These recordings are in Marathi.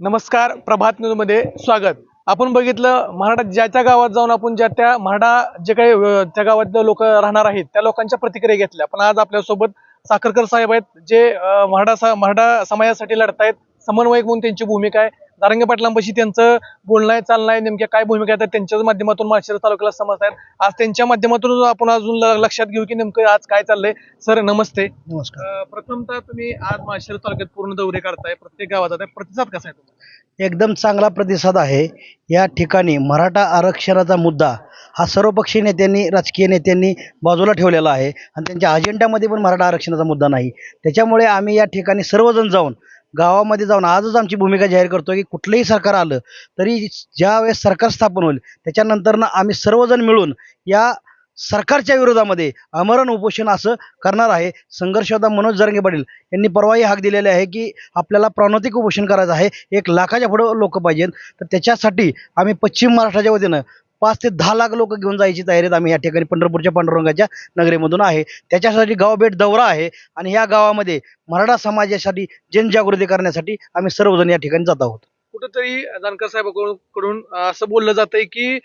नमस्कार प्रभात न्यूजमध्ये स्वागत. आपण बघितलं मराठा ज्या त्या गावात जाऊन आपण ज्या त्या मराठा जे काही त्या गावात लोक राहणार आहेत त्या लोकांच्या प्रतिक्रिया घेतल्या. पण आज आपल्यासोबत साखरकर साहेब आहेत जे म्हाडा मराठा मराठा समाजासाठी लढतायत समन्वयक म्हणून त्यांची भूमिका आहे. दारंगे पाटलांपाशी त्यांचं बोलणं आहे चालणं आहे नेमक्या काय भूमिका आहे त्यांच्याच माध्यमातून माळशिरस तालुक्याला समजत आहेत आज त्यांच्या माध्यमातून आपण अजून लक्षात घेऊ की नेमकं आज काय चाललंय. सर नमस्ते. नमस्कार. प्रथमतः तुम्ही आज माळशिरस तालुक्यात पूर्ण दौरे करताय. प्रत्येक गावात जाताय प्रतिसाद कसा आहे तुम्हाला? एकदम चांगला प्रतिसाद आहे. या ठिकाणी मराठा आरक्षणाचा मुद्दा हा सर्वपक्षीय नेत्यांनी राजकीय नेत्यांनी बाजूला ठेवलेला आहे. आणि त्यांच्या अजेंड्यामध्ये पण मराठा आरक्षणाचा मुद्दा नाही. त्याच्यामुळे आम्ही या ठिकाणी सर्वजण जाऊन गावामध्ये जाऊन आजच आमची भूमिका जाहीर करतो की कुठलंही सरकार आलं तरी ज्या वेळेस सरकार स्थापन होईल त्याच्यानंतरनं आम्ही सर्वजण मिळून या सरकारच्या विरोधामध्ये आमरण उपोषण असं करणार आहे. संघर्ष होता मनोज जरंगे पाटील यांनी परवाही हाक दिलेले आहे की आपल्याला प्राणोतिक उपोषण करायचं आहे. एक लाखाच्या पुढं लोक पाहिजेत. तर त्याच्यासाठी आम्ही पश्चिम महाराष्ट्राच्या वतीनं पाच ते दहा लाख लोक घेऊन जायची तयारीत आम्ही या ठिकाणी पंढरपूरच्या पांडुरंगाच्या नगरीमधून आहे. त्याच्यासाठी गावभेट दौरा आहे आणि या गावामध्ये मराठा समाजासाठी जनजागृती करण्यासाठी आम्ही सर्वजण या ठिकाणी जात आहोत. कुठंतरी जानकर साहेबांकडून असं बोललं जातंय की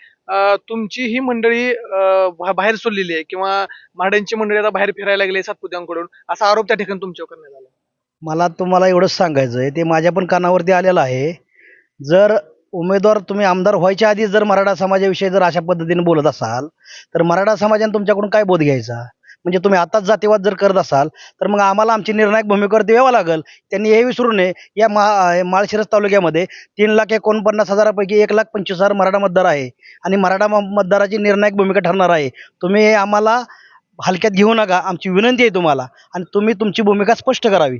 तुमची ही मंडळी बाहेर सोडलेली आहे किंवा माड्यांची मंडळी आता बाहेर फिरायला लागली सातपुत्यांकडून असा आरोप त्या ठिकाणी तुमच्यावर करण्यात आला. मला तुम्हाला एवढंच सांगायचं आहे ते माझ्या पण कानावरती आलेलं आहे. जर उमेदवार तुम्ही आमदार व्हायच्या आधी जर मराठा समाजाविषयी जर अशा पद्धतीने बोलत असाल तर मराठा समाजाने तुमच्याकडून काय बोध घ्यायचा? म्हणजे तुम्ही आताच जातीवाद जर करत असाल तर मग आम्हाला आमची निर्णायक भूमिकेवरती यावं लागेल. त्यांनी हे विसरू नये या मा माळशिरस तालुक्यामध्ये तीन लाख एकोणपन्नास हजारापैकी एक लाख पंचवीस हजार मराठा मतदार आहे आणि मराठा म- मतदाराची निर्णायक भूमिका ठरणार आहे. तुम्ही हे आम्हाला हलक्यात घेऊ नका. आमची विनंती आहे तुम्हाला आणि तुम्ही तुमची भूमिका स्पष्ट करावी.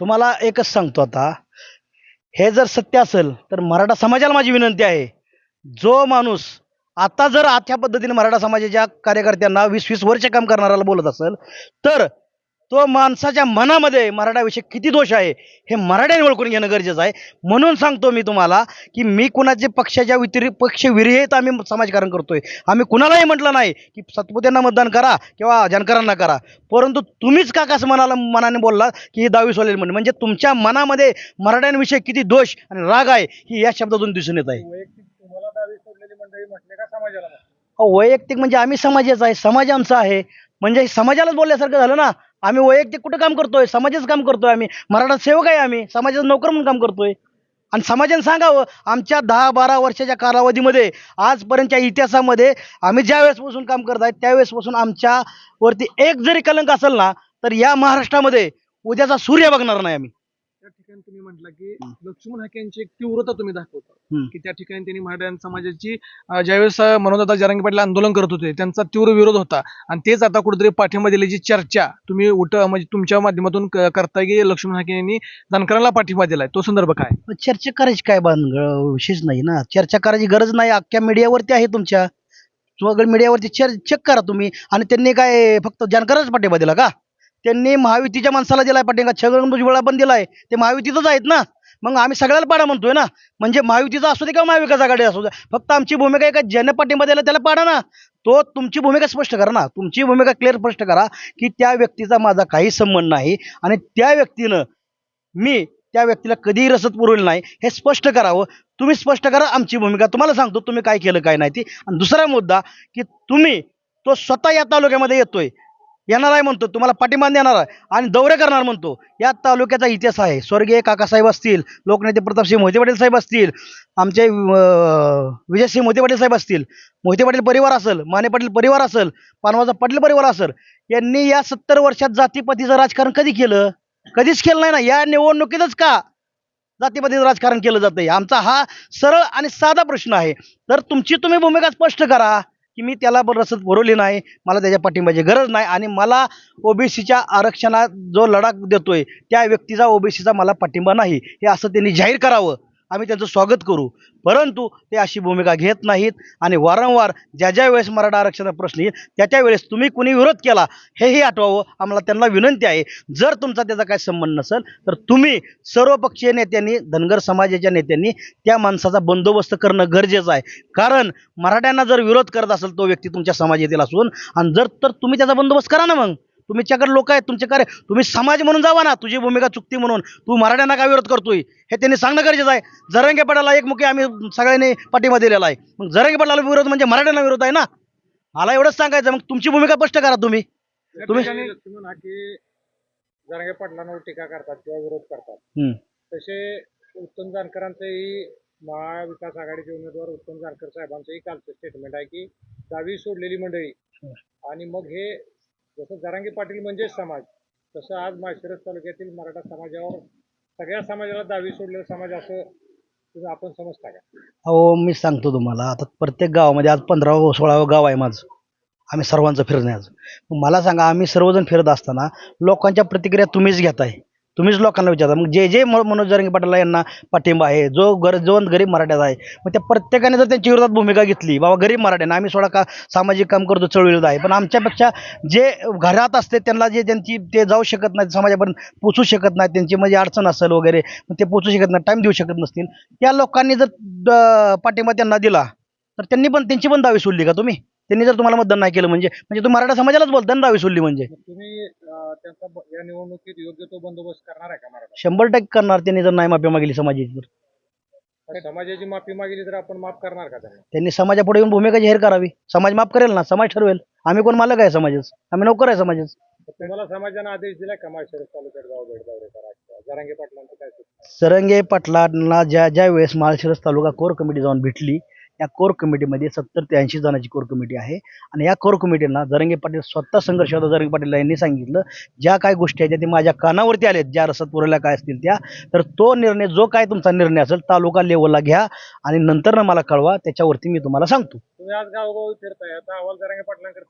तुम्हाला एकच सांगतो आता. हे जर सत्य असेल तर मराठा समाजाला माझी विनंती आहे. जो माणूस आता जर आजच्या पद्धतीने मराठा समाजाच्या कार्यकर्त्यांना वीस वीस वर्ष काम करणाऱ्याला बोलत असेल तर तो माणसाच्या मनामध्ये मराठाविषयी किती दोष आहे हे मराठ्याने ओळखून घेणं गरजेचं आहे. म्हणून सांगतो मी तुम्हाला की मी कुणाचे पक्षाच्या व्यतिरिक्त पक्ष विरहित आम्ही समाजकारण करतोय. आम्ही कुणालाही म्हटलं नाही की सतपुत्यांना मतदान करा किंवा जानकरांना करा. परंतु तुम्हीच का कसं मनाला मनाने बोलला की ही दहावी सोलेल म्हणून. म्हणजे तुमच्या मनामध्ये मराठ्यांविषयी किती दोष आणि राग आहे ही या शब्दातून दिसून येत आहे. वैयक्तिक म्हणजे आम्ही समाजाचा आहे समाज आमचा आहे. म्हणजे समाजालाच बोलल्यासारखं झालं ना. आम्ही वैयक्तिक कुठं काम करतोय? समाजाचं काम करतोय आम्ही. मराठा सेवक आहे आम्ही. समाजाचा नोकर म्हणून काम करतोय. आणि समाजाने सांगावं आमच्या दहा बारा वर्षाच्या कालावधीमध्ये आजपर्यंतच्या इतिहासामध्ये आम्ही ज्या वेळेसपासून काम करत आहे त्यावेळेसपासून आमच्या वरती एक जरी कलंक असेल ना तर या महाराष्ट्रामध्ये उद्याचा सूर्य बघणार नाही आम्ही. त्या ठिकाणी तुम्ही म्हटलं की लक्ष्मण हाकेंची एक तीव्रता तुम्ही दाखवता. की त्या ठिकाणी त्यांनी मराठा समाजाची ज्यावेळेस मनोदादा जरांगे पाटील आंदोलन करत होते त्यांचा तीव्र विरोध होता. आणि तेच आता कुठेतरी पाठिंबा दिल्याची चर्चा तुम्ही उठ म्हणजे तुमच्या माध्यमातून करताय की लक्ष्मण हाके यांनी जानकरांना पाठिंबा दिलाय तो संदर्भ काय? चर्चा करायची काय भानगड विशेष नाही ना. चर्चा करायची गरज नाही अख्ख्या मीडियावरती आहे तुमच्या. मीडियावरती चेक करा तुम्ही. आणि त्यांनी काय फक्त जानकरच पाठिंबा दिला का? त्यांनी महायुतीच्या माणसाला दिलाय पाठिंबा. छगन भुजबळला पण दिलाय. ते महायुतीतच आहेत ना. मग आम्ही सगळ्याला पाडा म्हणतोय ना. म्हणजे महायुतीचा असू दे किंवा महाविकास आघाडी असू दे. फक्त आमची भूमिका आहे का? ज्याने पाठिंबा त्याला पाडा ना. तो तुमची भूमिका स्पष्ट करा ना. तुमची भूमिका क्लिअर स्पष्ट करा की त्या व्यक्तीचा माझा काही संबंध नाही आणि त्या व्यक्तीनं मी त्या व्यक्तीला कधीही रसद पुरवली नाही. हे स्पष्ट करावं. तुम्ही स्पष्ट करा. आमची भूमिका तुम्हाला सांगतो. तुम्ही काय केलं काय नाही ती. आणि दुसरा मुद्दा की तुम्ही तो स्वतः या तालुक्यामध्ये येतोय. येणार आहे म्हणतो तुम्हाला पाठिंबा देणार आहे आणि दौरे करणार म्हणतो. या तालुक्याचा इतिहास आहे. स्वर्गीय काकासाहेब असतील लोकनेते प्रतापसिंह मोहिते पाटील साहेब असतील आमचे विजयसिंह मोहिते पाटील साहेब असतील मोहिते पाटील परिवार असेल माने पाटील परिवार असेल पानवाचा पाटील परिवार असेल यांनी या सत्तर वर्षात जातीपतीचं राजकारण कधी केलं? कधीच केलं नाही ना. या निवडणुकीतच का जातीपतीचं राजकारण केलं जातं आमचा हा सरळ आणि साधा प्रश्न आहे. तर तुमची तुम्ही भूमिका स्पष्ट करा. की मी त्याला पण रसद भरवली नाही मला त्याच्या पाठिंबाची गरज नाही आणि मला ओबीसीच्या आरक्षणात जो लढा देतोय त्या व्यक्तीचा ओबीसीचा मला पाठिंबा नाही. हे असं त्यांनी जाहीर करावं. आम्ही त्यांचं स्वागत करू. परंतु ते अशी भूमिका घेत नाहीत आणि वारंवार ज्या ज्या वेळेस मराठा आरक्षणाचा प्रश्न येईल त्या त्या वेळेस तुम्ही कुणी विरोध केला हेही आठवावं. आम्हाला त्यांना विनंती आहे जर तुमचा त्याचा काही संबंध नसेल तर तुम्ही सर्वपक्षीय नेत्यांनी धनगर समाजाच्या नेत्यांनी त्या माणसाचा बंदोबस्त करणं गरजेचं आहे. कारण मराठ्यांना जर विरोध करत असेल तो व्यक्ती तुमच्या समाजातील असून आणि जर तर तुम्ही त्याचा बंदोबस्त करा ना मग. तुमच्याकडे लोक आहेत तुमचे कार्य तुम्ही समाज म्हणून जावा ना तुझी भूमिका चुकती म्हणून. तू मराठ्यांना काय विरोध करतोय? हे त्यांनी सांगणं गरजेचं आहे. जरंगे पडाला एक मुखी आम्ही सगळ्यांनी पाठिंबा दिलेला आहे. मग जरंगे पडाला विरोध म्हणजे मराठ्यांना विरोध आहे ना? मला एवढंच सांगायचं मग तुमची भूमिका स्पष्ट करा तुम्ही. तुम्ही की जरांगे पाटलांवर टीका करतात किंवा विरोध करतात. तसे उत्तम जानकरांचंही महाविकास आघाडीचे उमेदवार उत्तम जानकर साहेबांचंही कालचं स्टेटमेंट आहे की दहावी सोडलेली मंडळी आणि मग हे जसं जरांगे पाटील म्हणजेच समाज तसं आज माळशिरस तालुक्यातील मराठा समाजावर सगळ्या समाजाला दहावी सोडलेला समाज असं तुम्ही आपण समजता का? अहो मी सांगतो तुम्हाला आता प्रत्येक गावामध्ये आज पंधरावं सोळावं गाव आहे माझं. आम्ही सर्वांचं फिरणं आहे आज. मला सांगा आम्ही सर्वजण फिरत असताना लोकांच्या प्रतिक्रिया तुम्हीच घेताय. तुम्हीच लोकांना विचारता. मग जे जे म- मनोज जरंगे पाटील यांना पाठिंबा आहे जो गर जो गरीब मराठ्याचा आहे मग त्या प्रत्येकाने जर त्यांच्या विरोधात भूमिका घेतली बाबा गरीब मराठ्यांना आम्ही सोडा का सामाजिक काम करतो चळवळीत आहे पण आमच्यापेक्षा जे घरात असते त्यांना जे त्यांची ते जाऊ शकत नाही समाजापर्यंत पोचू शकत नाही त्यांची म्हणजे अडचण असेल वगैरे मग ते पोचू शकत नाही टाईम देऊ शकत नसतील. त्या लोकांनी जर द- पाठिंबा त्यांना दिला तर त्यांनी पण त्यांची पण दावी सोडली का तुम्ही? त्यांनी जर तुम्हाला मतदान नाही केलं म्हणजे म्हणजे तुम्ही मराठा समाजालाच बोलता ना दावी सोडली म्हणजे. मग तुम्ही अं, त्यांचा ब- या निवडणुकीत योग्य तो बंदोबस्त करणार आहे का मराठा? शंभर टक्के करणार त्यांनी जर नाही माफी मागितली समाजाची तर. समाजाची माफी मागितली तर आपण माफ करणार का त्यांना? त्यांनी समाजापुढे येऊन भूमिका जाहीर करावी. समाज माफ करेल ना समाज ठरवेल. आम्ही कोण मालक आहे समाजाच? आम्ही नोकर आहे समाजाच. तर तुम्हाला समाजाने आदेश दिला का माळशिरस तालुक्यात गाव भेट दौरे करा किंवा जरांगे पाटलांचं काय सूचना? सरंगे पाटलांना ज्या ज्या वेळेस माळशिरस तालुका कोर कमिटी जाऊन भेटली या कोर कमिटीमध्ये सत्तर ते ऐंशी जणांची कोर कमिटी आहे. आणि या कोर कमिटीला जरंगे पाटील स्वतः संघर्ष होता जरंगे पाटील यांनी सांगितलं ज्या काय गोष्टी आहेत त्या माझ्या कानावरती आल्यात ज्या रसद पुरवल्या काय असतील त्या. तर तो निर्णय जो काय तुमचा निर्णय असेल तालुका लेवलला घ्या आणि नंतर मला कळवा. त्याच्यावरती मी तुम्हाला सांगतो.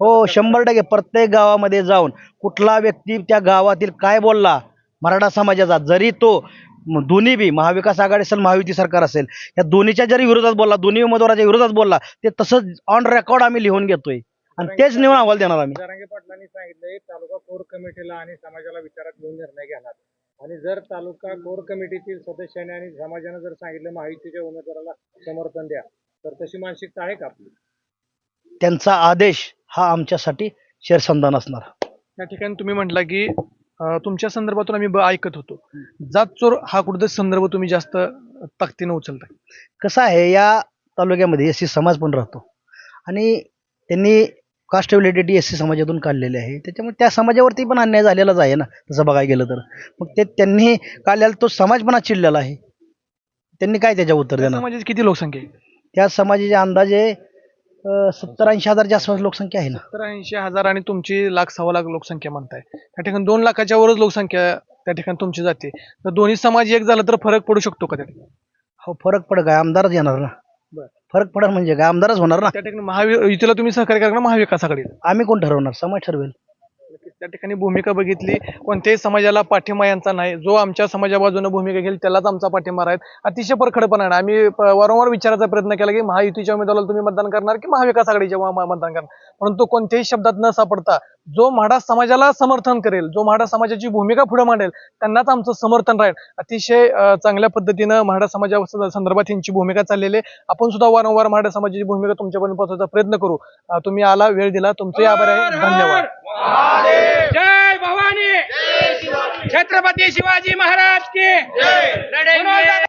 हो शंभर टक्के. प्रत्येक गावामध्ये जाऊन कुठला व्यक्ती त्या गावातील काय बोलला मराठा समाजाचा जरी तो दोन्ही बी महाविकास आघाडी असेल महायुती सरकार असेल या दोन्हीच्या जरी विरोधात बोलला दोन्ही उमेदवाराच्या विरोधात बोलला ते तसंच ऑन रेकॉर्ड आम्ही लिहून घेतोय. आणि तेच निवडून अहवाल देणार आम्ही. जरांगे पाटलांनी सांगितलंय तालुका कोर कमिटीला आणि समाजाला विचारात घेऊन निर्णय घेणार. आणि जर तालुका कोर कमिटीतील सदस्यांनी आणि समाजानं जर सांगितलं महायुतीच्या उमेदवाराला समर्थन द्या तर तशी मानसिकता आहे का आपली? त्यांचा आदेश हा आमच्यासाठी शेरसंधान असणार या ठिकाणी तुम्ही म्हटला की तुमच्या संदर्भातून आम्ही ब- ऐकत होतो. जात चोर हा कुठेतरी संदर्भ तुम्ही जास्त ताकदीनं उचलताय. कसं आहे या तालुक्यामध्ये एस सी समाज पण राहतो. आणि त्यांनी कास्ट व्हॅलिडिटी एस सी समाजातून काढलेली आहे. त्याच्यामुळे त्या समाजावरती पण अन्याय झालेलाच आहे ना. तसं बघायला गेलं तर. मग ते त्यांनी काढलेला तो समाज पण आज चिडलेला आहे. त्यांनी काय त्याच्या उत्तर त्या देणार? समाजाची किती लोकसंख्या आहे? त्या समाजाचे अंदाजे सत्तर ऐंशी हजारच्या आसपास लोकसंख्या आहे ना? तर ऐंशी हजार आणि तुमची लाख सव्वा लाख लोकसंख्या म्हणताय. त्या ठिकाणी दोन लाखाच्या वरच लोकसंख्या त्या ठिकाणी तुमची जाते. तर दोन्ही समाज एक झाला तर फरक पडू शकतो का त्या ठिकाणी? हो फरक पड काय आमदारच येणार ना? बरं. फरक पडणार म्हणजे काय आमदारच होणार ना? त्या ठिकाणी महायुतीला तुम्ही सहकार्य करणार महाविकास आघाडीला? आम्ही कोण ठरवणार? समाज ठरवेल. त्या ठिकाणी भूमिका बघितली. कोणत्याही समाजाला पाठिंबा यांचा नाही. जो आमच्या समाजा बाजूने भूमिका घेईल त्यालाच आमचा पाठिंबा राहील. अतिशय परखडपणा आहे. आम्ही वारंवार विचारायचा प्रयत्न केला की महायुतीच्या उमेदवाराला तुम्ही मतदान करणार की महाविकास आघाडीच्या मतदान करणार? परंतु कोणत्याही शब्दात न सापडता जो म्हाडा समाजाला समर्थन करेल जो म्हाडा समाजाची भूमिका पुढे मांडेल त्यांनाच आमचं समर्थन राहील. अतिशय चांगल्या पद्धतीनं म्हाडा समाजा संदर्भात यांची भूमिका चाललेली आहे. आपण सुद्धा वारंवार म्हाडा समाजाची भूमिका तुमच्यापर्यंत पोहोचवायचा प्रयत्न करू. तुम्ही आला वेळ दिला. तुमचे आभार आहे. धन्यवाद. जय भवानी। छत्रपती शिवाजी महाराज की।